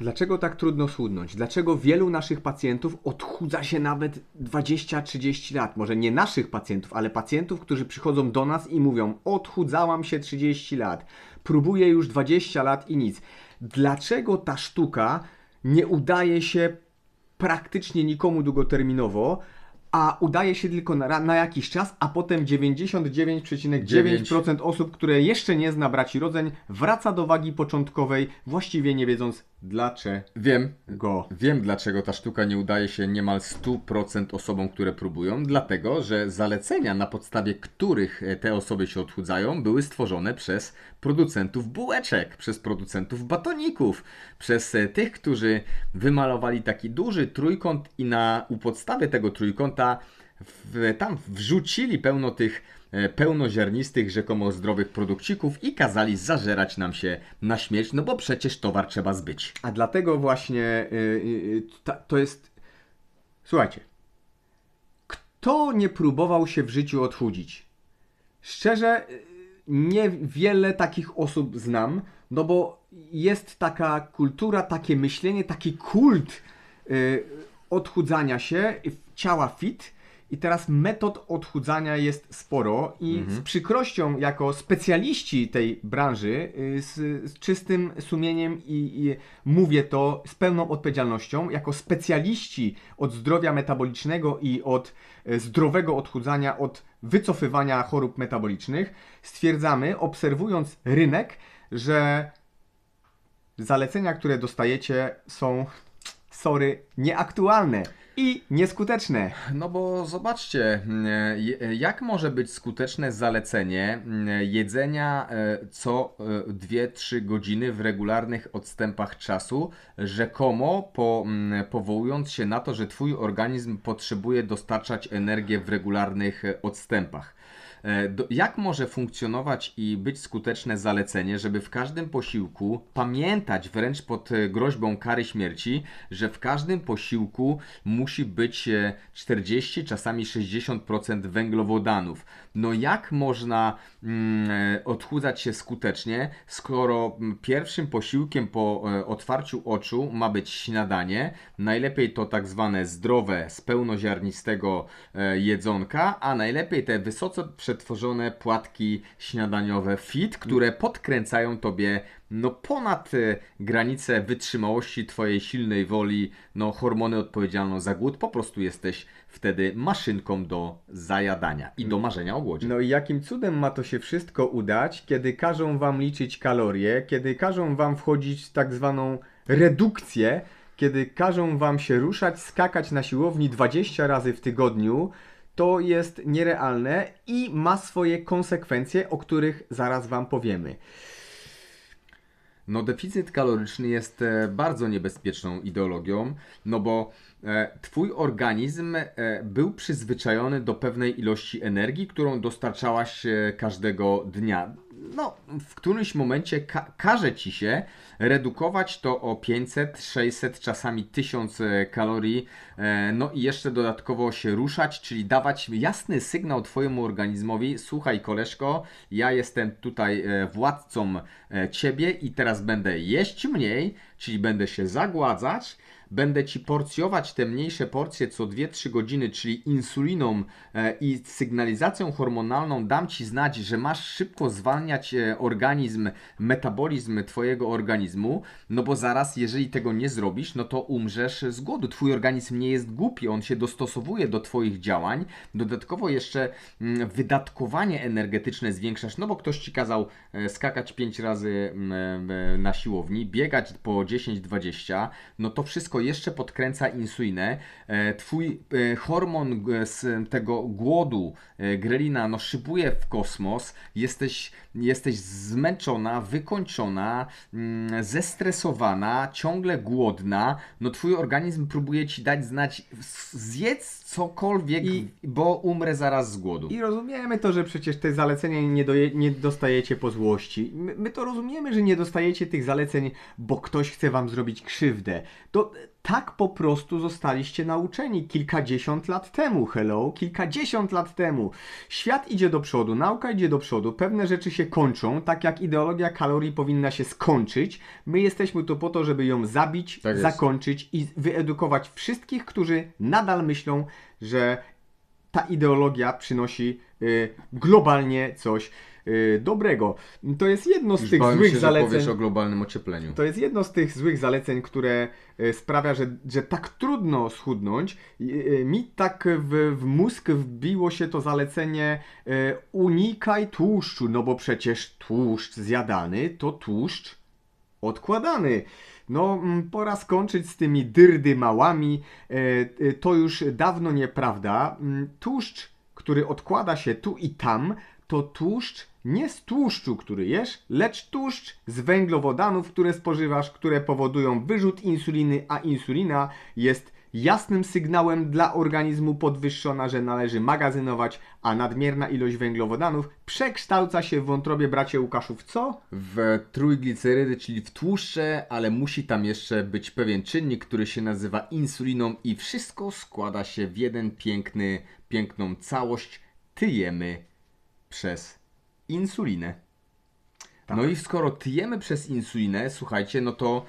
Dlaczego tak trudno schudnąć? Dlaczego wielu naszych pacjentów odchudza się nawet 20-30 lat? Może nie naszych pacjentów, ale pacjentów, którzy przychodzą do nas i mówią: Odchudzałam się 30 lat, próbuję już 20 lat i nic. Dlaczego ta sztuka nie udaje się praktycznie nikomu długoterminowo, a udaje się tylko na, na jakiś czas, a potem 99,9% osób, które jeszcze nie zna braci rodzeń, wraca do wagi początkowej, właściwie nie wiedząc dlaczego. Wiem, wiem dlaczego ta sztuka nie udaje się niemal 100% osobom, które próbują. Dlatego, że zalecenia, na podstawie których e, te osoby się odchudzają, były stworzone przez producentów bułeczek, przez producentów batoników, przez e, tych, którzy wymalowali taki duży trójkąt i na u podstawie tego trójkąta w, tam wrzucili pełno tych e, pełnoziarnistych, rzekomo zdrowych produkcików i kazali zażerać nam się na śmierć, no bo przecież towar trzeba zbyć. A dlatego właśnie y, y, ta, to jest. Słuchajcie. Kto nie próbował się w życiu odchudzić? Szczerze, niewiele takich osób znam, no bo jest taka kultura, takie myślenie, taki kult y, odchudzania się, y, ciała fit. I teraz metod odchudzania jest sporo i z przykrością jako specjaliści tej branży, y, z, z czystym sumieniem i, i mówię to z pełną odpowiedzialnością, jako specjaliści od zdrowia metabolicznego i od e, zdrowego odchudzania, od wycofywania chorób metabolicznych, stwierdzamy, obserwując rynek, że zalecenia, które dostajecie są, sorry, nieaktualne i nieskuteczne. No bo zobaczcie, mm, jak może być skuteczne zalecenie mm, jedzenia e, co e, 2-3 godziny w regularnych odstępach czasu, rzekomo po, mm, powołując się na to, że Twój organizm potrzebuje dostarczać energię w regularnych e, odstępach. E, jak może funkcjonować i być skuteczne zalecenie, żeby w każdym posiłku pamiętać wręcz pod e, groźbą kary śmierci, że w każdym posiłku musi być e, 40, czasami 60% węglowodanów. No jak można mm, e, odchudzać się skutecznie, skoro mm, pierwszym posiłkiem po e, otwarciu oczu ma być śniadanie, najlepiej to tak zwane zdrowe, z pełnoziarnistego e, jedzonka, a najlepiej te wysoce przetworzone płatki śniadaniowe fit, które podkręcają tobie no ponad e, granicę wytrzymałości twojej silnej woli, no hormony odpowiedzialne za głód, po prostu jesteś wtedy maszynką do zajadania i do marzenia o głodzie. No i jakim cudem ma to się wszystko udać, kiedy każą wam liczyć kalorie, kiedy każą wam wchodzić w tak zwaną redukcję, kiedy każą wam się ruszać, skakać na siłowni 20 razy w tygodniu, to jest nierealne i ma swoje konsekwencje, o których zaraz wam powiemy. No, deficyt kaloryczny jest e, bardzo niebezpieczną ideologią, no bo e, Twój organizm e, był przyzwyczajony do pewnej ilości energii, którą dostarczałaś każdego dnia. No, w którymś momencie ka- każe ci się redukować to o 500, 600, czasami 1000 e, kalorii, e, no i jeszcze dodatkowo się ruszać, czyli dawać jasny sygnał Twojemu organizmowi: słuchaj, koleżko, ja jestem tutaj e, władcą ciebie i teraz będę jeść mniej, czyli będę się zagładzać. Będę ci porcjować te mniejsze porcje co 2-3 godziny, czyli insuliną e, i sygnalizacją hormonalną dam ci znać, że masz szybko zwalniać e, organizm, metabolizm twojego organizmu, no bo zaraz, jeżeli tego nie zrobisz, no to umrzesz z głodu. Twój organizm nie jest głupi, on się dostosowuje do twoich działań. Dodatkowo jeszcze mm, wydatkowanie energetyczne zwiększasz, no bo ktoś ci kazał e, skakać 5 razy mm, na siłowni, biegać po 10-20, no to wszystko jeszcze podkręca insulinę. E, Twój e, hormon g- z tego głodu, e, grelina, no szybuje w kosmos. Jesteś, jesteś zmęczona, wykończona, mm, zestresowana, ciągle głodna. No twój organizm próbuje ci dać znać, zjedz cokolwiek, I- bo umrę zaraz z głodu. I rozumiemy to, że przecież te zalecenia nie, doje, nie dostajecie po złości. My, my to rozumiemy, że nie dostajecie tych zaleceń, bo ktoś chce wam zrobić krzywdę. To tak po prostu zostaliście nauczeni kilkadziesiąt lat temu. Hello, kilkadziesiąt lat temu. Świat idzie do przodu, nauka idzie do przodu, pewne rzeczy się kończą, tak jak ideologia kalorii powinna się skończyć. My jesteśmy tu po to, żeby ją zabić, Tak zakończyć i wyedukować wszystkich, którzy nadal myślą, że ta ideologia przynosi y, globalnie coś dobrego. To jest jedno z Już tych złych się, zaleceń. o globalnym ociepleniu. To jest jedno z tych złych zaleceń, które e, sprawia, że, że tak trudno schudnąć. E, Mi tak w, w mózg wbiło się to zalecenie unikaj tłuszczu, no bo przecież tłuszcz zjadany to tłuszcz odkładany. No, mm, pora skończyć z tymi dyrdy małami. E, e, To już dawno nieprawda. Mm, Tłuszcz, który odkłada się tu i tam, to tłuszcz nie z tłuszczu, który jesz, lecz tłuszcz z węglowodanów, które spożywasz, które powodują wyrzut insuliny, a insulina jest jasnym sygnałem dla organizmu podwyższona, że należy magazynować, a nadmierna ilość węglowodanów przekształca się w wątrobie bracie Łukaszów co? w trójglicerydy, czyli w tłuszcze, ale musi tam jeszcze być pewien czynnik, który się nazywa insuliną i wszystko składa się w jeden piękny, piękną całość. Tyjemy przez insulinę. No i skoro tyjemy przez insulinę, słuchajcie, no to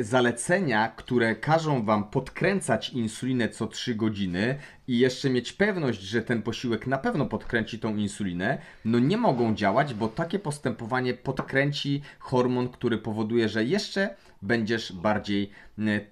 zalecenia, które każą Wam podkręcać insulinę co 3 godziny i jeszcze mieć pewność, że ten posiłek na pewno podkręci tą insulinę, no nie mogą działać, bo takie postępowanie podkręci hormon, który powoduje, że jeszcze będziesz bardziej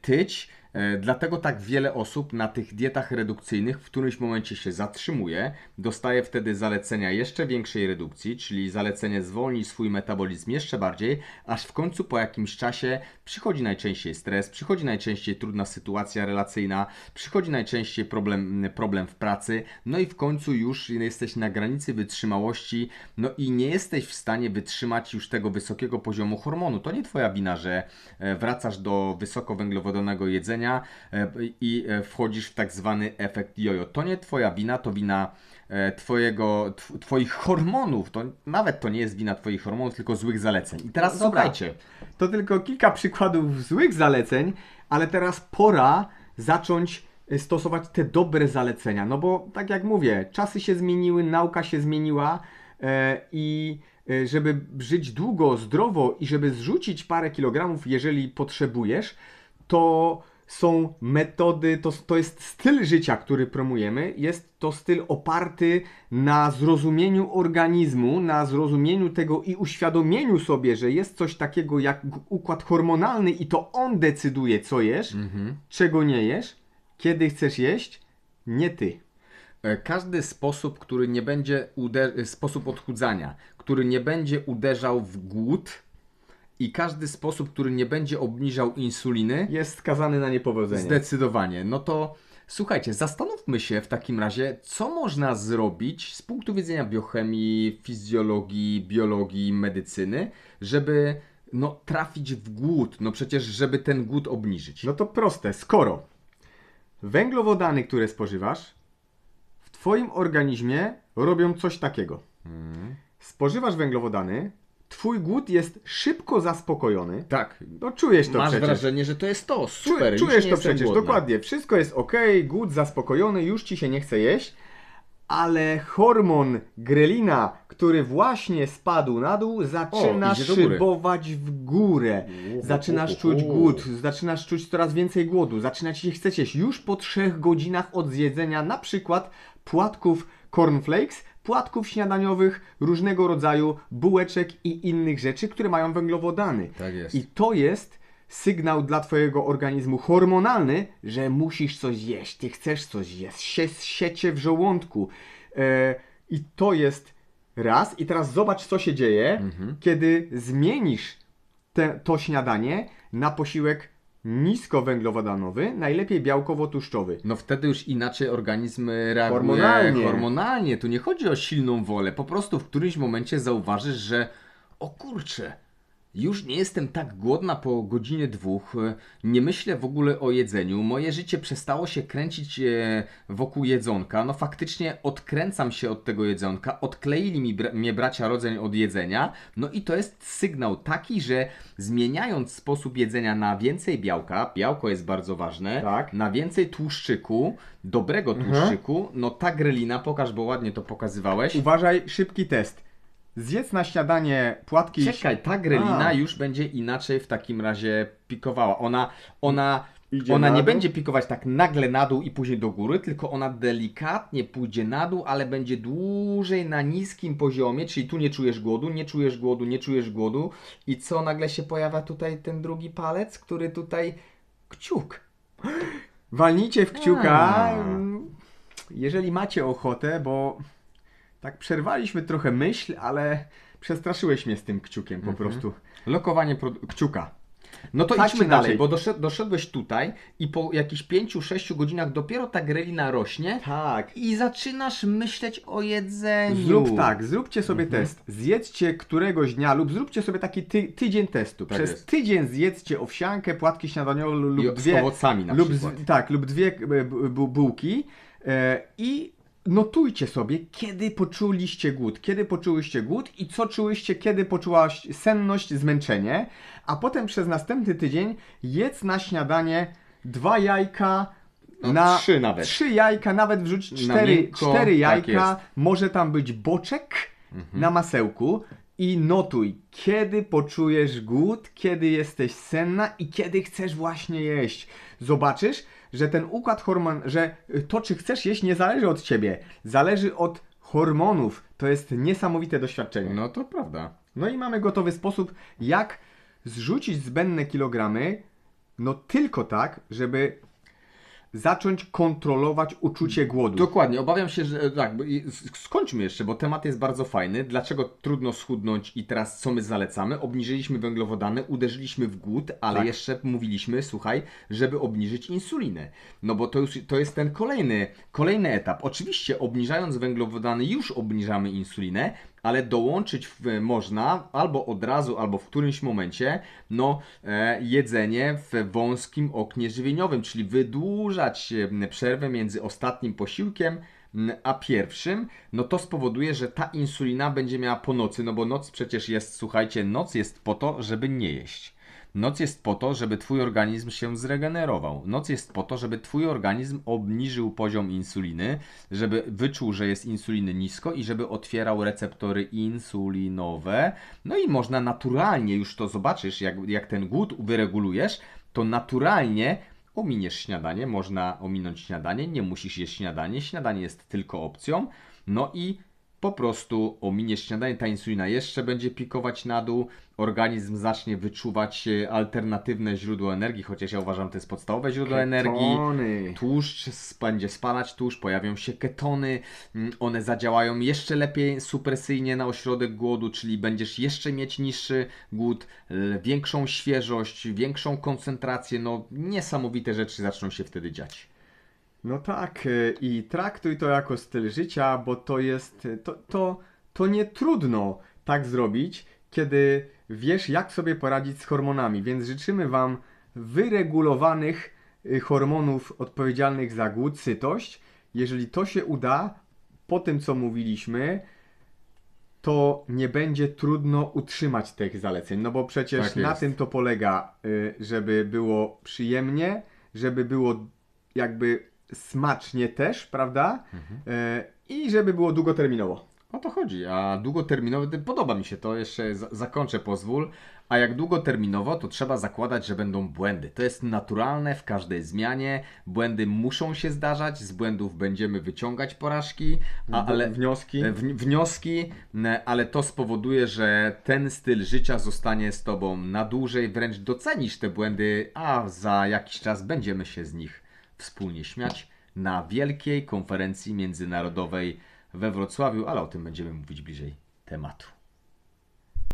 tyć. E, Dlatego tak wiele osób na tych dietach redukcyjnych w którymś momencie się zatrzymuje, dostaje wtedy zalecenia jeszcze większej redukcji, czyli zalecenie zwolnij swój metabolizm jeszcze bardziej, aż w końcu po jakimś czasie przychodzi najczęściej stres, przychodzi najczęściej trudna sytuacja relacyjna, przychodzi najczęściej problem, problem w pracy, no i w końcu już jesteś na granicy wytrzymałości, no i nie jesteś w stanie wytrzymać już tego wysokiego poziomu hormonu. To nie Twoja wina, że e, wracasz do wysokowęglowodanego jedzenia e, i e, wchodzisz w tak zwany efekt jojo. To nie Twoja wina, to wina e, twojego, tw- Twoich hormonów. To nawet to nie jest wina Twoich hormonów, tylko złych zaleceń. I teraz No słuchajcie. To tylko kilka przykładów złych zaleceń, ale teraz pora zacząć stosować te dobre zalecenia. No bo tak jak mówię, czasy się zmieniły, nauka się zmieniła i żeby żyć długo, zdrowo i żeby zrzucić parę kilogramów, jeżeli potrzebujesz, to są metody, to, to jest styl życia, który promujemy. Jest to styl oparty na zrozumieniu organizmu, na zrozumieniu tego i uświadomieniu sobie, że jest coś takiego jak układ hormonalny i to on decyduje, co jesz, czego nie jesz, kiedy chcesz jeść, nie ty. E, Każdy sposób, który nie będzie uder- sposób odchudzania, który nie będzie uderzał w głód i każdy sposób, który nie będzie obniżał insuliny, Jest skazany na niepowodzenie. zdecydowanie. No to słuchajcie, zastanówmy się w takim razie, co można zrobić z punktu widzenia biochemii, fizjologii, biologii, medycyny, żeby no, trafić w głód. No przecież, żeby ten głód obniżyć. No to proste, skoro węglowodany, które spożywasz, w Twoim organizmie robią coś takiego. Spożywasz węglowodany, Twój głód jest szybko zaspokojony. tak, No czujesz to masz przecież. wrażenie, że to jest to, Czu- super, już czujesz to przecież, głodna. dokładnie. Wszystko jest ok, głód zaspokojony, już ci się nie chce jeść, ale hormon grelina, który właśnie spadł na dół, zaczyna góry. szybować w górę. Zaczynasz czuć głód, zaczynasz czuć coraz więcej głodu, zaczyna ci się chceć jeść. Już po trzech godzinach od zjedzenia na przykład płatków cornflakes, płatków śniadaniowych, różnego rodzaju bułeczek i innych rzeczy, które mają węglowodany. Tak jest. I to jest sygnał dla Twojego organizmu hormonalny, że musisz coś jeść, Ty chcesz coś jeść, Sie, siecie w żołądku. E, I to jest raz. I teraz zobacz, co się dzieje, Mhm. kiedy zmienisz te, to śniadanie na posiłek niskowęglowodanowy, najlepiej białkowo-tłuszczowy. No wtedy już inaczej organizm reaguje Hormonalnie. hormonalnie. Tu nie chodzi o silną wolę. Po prostu w którymś momencie zauważysz, że o kurczę, Już nie jestem tak głodna po godzinie dwóch. Nie myślę w ogóle o jedzeniu. Moje życie przestało się kręcić e, wokół jedzonka. No faktycznie odkręcam się od tego jedzonka. Odkleili mi bra- mnie bracia rodzeń od jedzenia. No i to jest sygnał taki, że zmieniając sposób jedzenia na więcej białka, białko jest bardzo ważne, Tak. na więcej tłuszczyku, dobrego tłuszczyku, no ta grelina, pokaż, bo ładnie to pokazywałeś. Uważaj, szybki test. Zjedz na śniadanie płatki... Czekaj, ta grelina A. już będzie inaczej w takim razie pikowała. Ona, ona, Idzie ona na nie będzie pikować tak nagle na dół i później do góry, tylko ona delikatnie pójdzie na dół, ale będzie dłużej na niskim poziomie, czyli tu nie czujesz głodu, nie czujesz głodu, nie czujesz głodu. I co nagle się pojawia tutaj ten drugi palec, który tutaj kciuk. Walnijcie w kciuka, A. jeżeli macie ochotę, bo tak przerwaliśmy trochę myśl, ale przestraszyłeś mnie z tym kciukiem po Mhm. prostu. Lokowanie kciuka. No to idźmy dalej, bo doszed, doszedłeś tutaj i po jakichś 5-6 godzinach dopiero ta grelina rośnie. Tak. I zaczynasz myśleć o jedzeniu. Zrób tak, zróbcie sobie Mhm. test. Zjedzcie któregoś dnia lub zróbcie sobie taki ty, tydzień testu. Tak Przez jest. tydzień zjedzcie owsiankę, płatki śniadaniowe lub I dwie z owocami na lub przykład. z, tak, lub dwie e, bu- bu- bułki e, i notujcie sobie, kiedy poczuliście głód, kiedy poczułyście głód i co czułyście, kiedy poczułaś senność, zmęczenie, a potem przez następny tydzień jedz na śniadanie dwa jajka No, na trzy nawet. trzy jajka, nawet wrzuć cztery, miękko, cztery tak jajka. Mhm. może tam być boczek na masełku i notuj, kiedy poczujesz głód, kiedy jesteś senna i kiedy chcesz właśnie jeść. Zobaczysz, że ten układ hormon, że to czy chcesz jeść nie zależy od ciebie, zależy od hormonów. To jest niesamowite doświadczenie. No to prawda. No i mamy gotowy sposób, jak zrzucić zbędne kilogramy, no tylko tak, żeby zacząć kontrolować uczucie głodu. Dokładnie, obawiam się, że tak, i s- skończmy jeszcze, bo temat jest bardzo fajny. Dlaczego trudno schudnąć i teraz co my zalecamy? Obniżyliśmy węglowodany, uderzyliśmy w głód, ale Tak. jeszcze mówiliśmy, słuchaj, żeby obniżyć insulinę. No bo to już to jest ten kolejny, kolejny etap. Oczywiście obniżając węglowodany już obniżamy insulinę, ale dołączyć można albo od razu, albo w którymś momencie, no e, jedzenie w wąskim oknie żywieniowym, czyli wydłużać przerwę między ostatnim posiłkiem a pierwszym, no to spowoduje, że ta insulina będzie miała po nocy, no bo noc przecież jest, słuchajcie, noc jest po to, żeby nie jeść. Noc jest po to, żeby Twój organizm się zregenerował. Noc jest po to, żeby Twój organizm obniżył poziom insuliny, żeby wyczuł, że jest insuliny nisko i żeby otwierał receptory insulinowe. No i można naturalnie, już to zobaczysz, jak, jak ten głód wyregulujesz, to naturalnie ominiesz śniadanie. Można ominąć śniadanie, nie musisz jeść śniadanie. Śniadanie jest tylko opcją. No i po prostu ominiesz śniadanie, ta insulina jeszcze będzie pikować na dół, organizm zacznie wyczuwać e, alternatywne źródło energii, chociaż ja uważam, to jest podstawowe źródło energii. Ketony. Tłuszcz sp- będzie spalać tłuszcz, pojawią się ketony, mm, one zadziałają jeszcze lepiej supresyjnie na ośrodek głodu, czyli będziesz jeszcze mieć niższy głód, większą świeżość, większą koncentrację, no niesamowite rzeczy zaczną się wtedy dziać. No tak, y, i traktuj to jako styl życia, bo to jest, y, to, to, to nie trudno tak zrobić, kiedy wiesz, jak sobie poradzić z hormonami, więc życzymy Wam wyregulowanych y, hormonów odpowiedzialnych za głód, sytość. Jeżeli to się uda, po tym co mówiliśmy, to nie będzie trudno utrzymać tych zaleceń, no bo przecież Tak na tym to polega, żeby było przyjemnie, żeby było jakby smacznie też, prawda? E, I żeby było długoterminowo. O to chodzi, a długoterminowy, podoba mi się to, jeszcze za- zakończę, pozwól. A jak długoterminowo, to trzeba zakładać, że będą błędy. To jest naturalne w każdej zmianie. Błędy muszą się zdarzać, z błędów będziemy wyciągać porażki, a, ale Wnioski. wni- wnioski, ale to spowoduje, że ten styl życia zostanie z Tobą na dłużej, wręcz docenisz te błędy, a za jakiś czas będziemy się z nich wspólnie śmiać na wielkiej konferencji międzynarodowej we Wrocławiu, ale o tym będziemy mówić bliżej tematu.